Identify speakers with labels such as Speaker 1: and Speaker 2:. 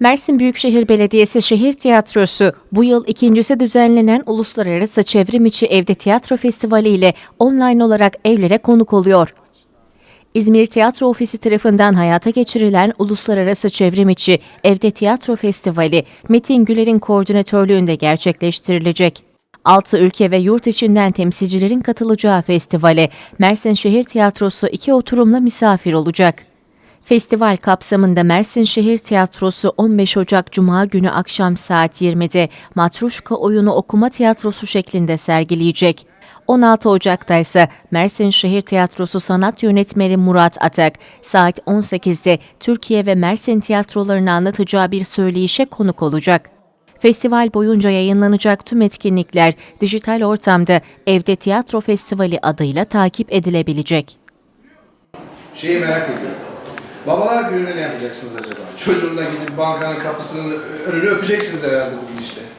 Speaker 1: Mersin Büyükşehir Belediyesi Şehir Tiyatrosu bu yıl ikincisi düzenlenen Uluslararası Çevrimiçi Evde Tiyatro Festivali ile online olarak evlere konuk oluyor. İzmir Tiyatro Ofisi tarafından hayata geçirilen Uluslararası Çevrimiçi Evde Tiyatro Festivali, Metin Güler'in koordinatörlüğünde gerçekleştirilecek. 6 ülke ve yurt içinden temsilcilerin katılacağı festivale Mersin Şehir Tiyatrosu iki oturumla misafir olacak. Festival kapsamında Mersin Şehir Tiyatrosu 15 Ocak Cuma günü akşam saat 20'de Matruşka oyunu okuma tiyatrosu şeklinde sergileyecek. 16 Ocak'ta ise Mersin Şehir Tiyatrosu sanat yönetmeni Murat Atak saat 18'de Türkiye ve Mersin tiyatrolarını anlatacağı bir söyleyişe konuk olacak. Festival boyunca yayınlanacak tüm etkinlikler dijital ortamda Evde Tiyatro Festivali adıyla takip edilebilecek.
Speaker 2: Şeyi merak ediyorum. Babalar gününde ne yapacaksınız acaba? Çocuğunla gidip bankanın kapısının önünü öpeceksiniz herhalde bu gidişle.